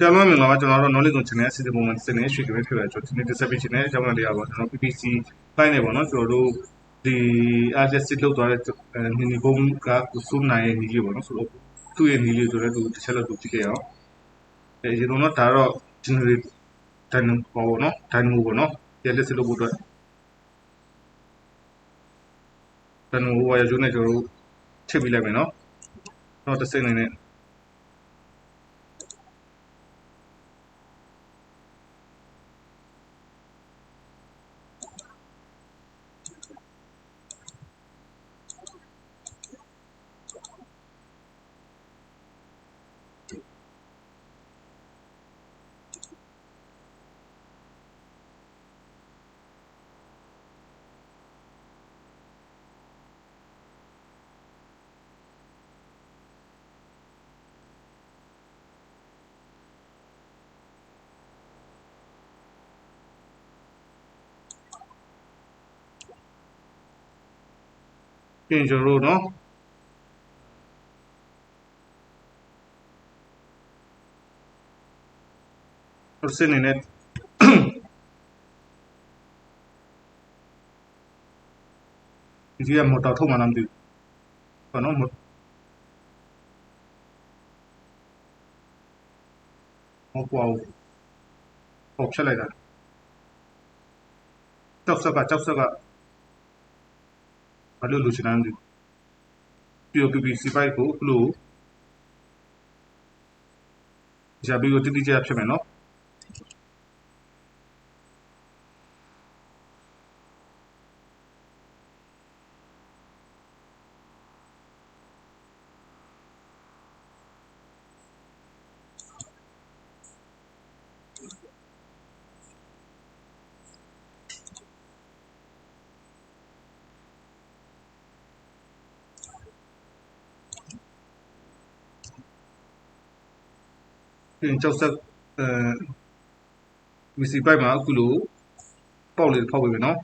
ပြန်လို့မင်္ဂလာပါကျွန်တော်တို့ knowledge on channel စီစဉ်ပုံမှန်စနေရွှေကပဲဖြစ်ပါကျွန်တော်ဒီနေ့ dissertation နဲ့အကြောင်းအရာတွေပါကျွန်တော် PPC ပိုင်းနေပေါ့နော်ကျွန်တော်တို့ဒီ artist လောက်သွားတဲ့နီနီကုန်းကကိုစုနိုင်ရဲ့နီလေးပေါ့နော်ဆိုတော့သူ့ရဲ့နီလေးဆိုတော့သူတစ်ချက်လောက်သူကြည့်ခဲ့အောင်အဲဒီတော့ဒါတော့ generate dynamo ပေါ့နော် dynamo ပေါ့နော်ပြန်လက်စလုပ်ဖို့အတွက် dynamo ဝါရကျိုးနဲ့ကျွန်တော်တို့ထည့်ပေးလိုက်မယ်နော်တော့တစ်စိမ့်နေနဲ့ change rule nó person in it thì em một tàu thông mà làm gì? Và nó một một quàu hộp. Sẽ lại là chọc sơ cả chọc sơ cả ဘာလို့လူချင်တယ်ပြို PPC ပိုက်ကိုလို့ဂျာဘီကိုတိတိကျကျဖြစ်မယ်နော် ပြင်ကြောက်ဆက်အဲ VC ပိုက်မှာအခုလိုပေါက်လေးဖောက်ပေးမယ်နော်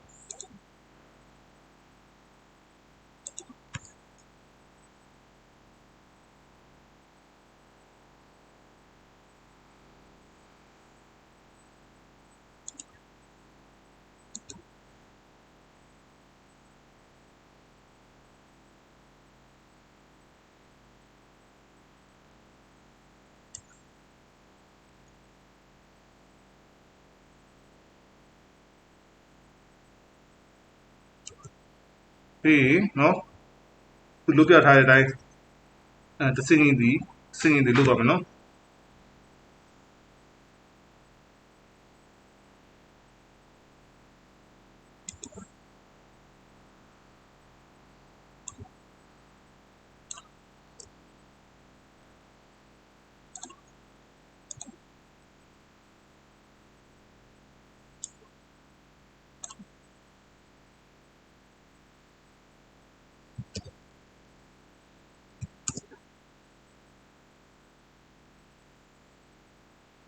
ပြီးရင်နော်သူလုတ်ပြထားတဲ့အတိုင်းအဲတစင်းရင်ဒီစင်းရင်ဒီလုတ်ပါမယ်နော်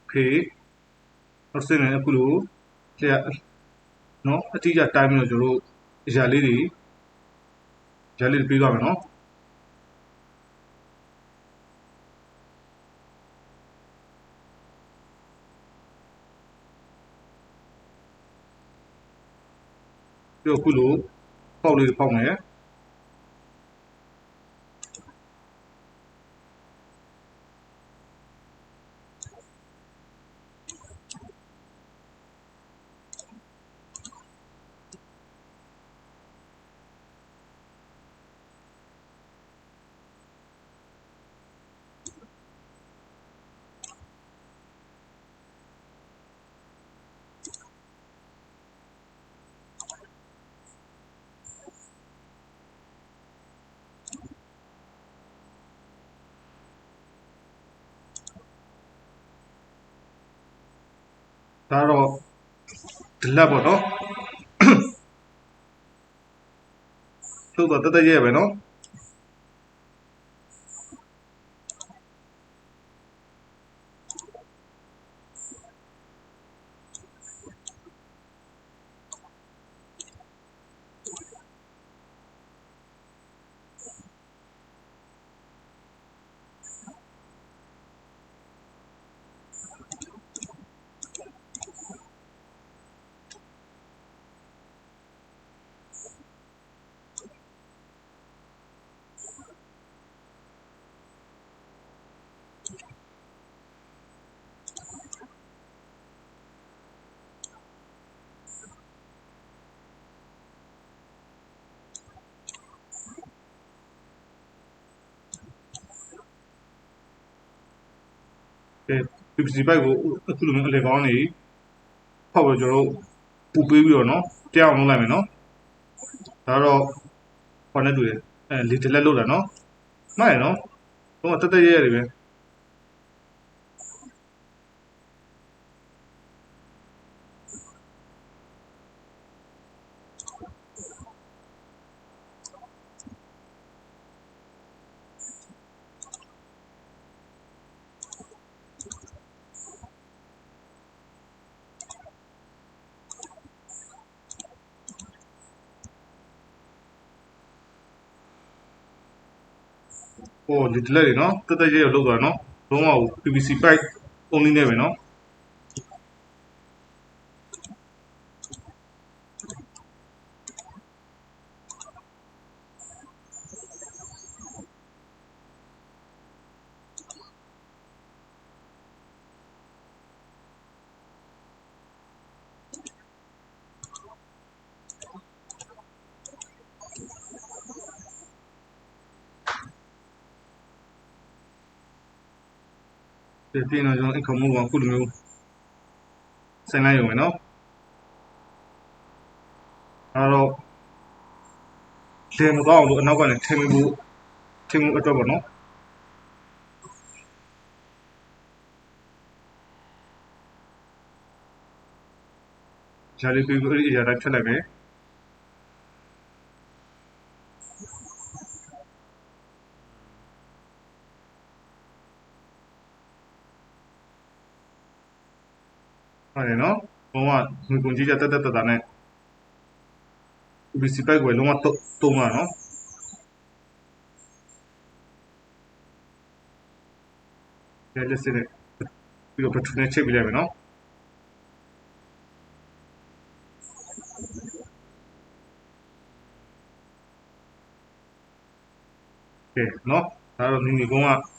ဖေးတော့စင်းနေအခုလိုလျက်နော်အတိအကျတိုင်းပြီးတော့ကျွန်တော်တို့အရာလေးတွေအရာလေးတွေပြီးသွားမယ်နော်ပြီးတော့အခုလိုပေါက်လေးတွေပေါက်မယ် ဒါတော့ဒီလက်ပေါ့နော်သို့တော့တတရဲ့ပဲနော် PVC pipe ကိုအခုလိုမျိုးအလေကောင်းနေဖောက်ပြီးကျွန်တော်တို့ပူပေးပြီးတော့နော်တရားအောင်လုပ်လိုက်မယ်နော်ဒါတော့ဟောနဲ့တူတယ်အဲလီတလက်လောက်တာနော်မှန်ရနော်တော့တက်တက်ရဲရဲတွေပဲ ဟိုဒီတလက်တွေနော်တက်တက်ရဲရဲလောက်သွားနော်လုံးဝ PVC pipe only နဲ့ပဲနော် ဒီပြင်တော့ကျွန်တော်အခမှုကခုလိုမျိုးဆိုင်လိုက်ရုံပဲနော်အဲ့တော့လေမကောင်းလို့အနောက်ကနေထင်းမှုထင်းမှုအတွက်ပေါ့နော်ဂျာလီပီကိုအဲ့ဒီအရာတိုင်းဖြတ်လိုက်မယ် ဟုတ်တယ်နော်ဘုံကငွေကုန်ကြီးကြတက်တက်တက်တာနဲ့ PVC pipe ကိုလုံးဝတုံးတာနော်ဒီလက်စစ်နဲ့ပြီးတော့ပထမနဲ့ချိန်ပြလိုက်မယ်နော်ကဲနော်ဒါတော့နီနီကုန်းက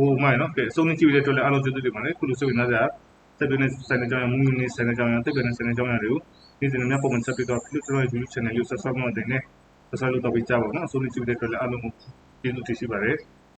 ဟိုမိုင်းနော်ကဲစုံနေကြည့်ပြီးတဲ့အတွက်လည်းအားလုံးကျေးဇူးတင်ပါတယ်ခုလိုဆိုရင်လည်းတက်ပြနေဆိုင်နေကြအောင်မူမီနေဆိုင်နေကြအောင်တက်ပြနေဆိုင်နေကြအောင်တွေကိုဒီစနေမြတ်ပုံမှန်ဆက်ပြီးတော့ဖြစ်ကျွန်တော်ရဲ့ YouTube channel ကို subscribe လုပ်တဲ့နဲ့ subscribe လုပ်တော့ပေးကြပါဦးနော်အဆုံးနေကြည့်တဲ့အတွက်လည်းအားလုံးကိုကျေးဇူးတင်ရှိပါတယ်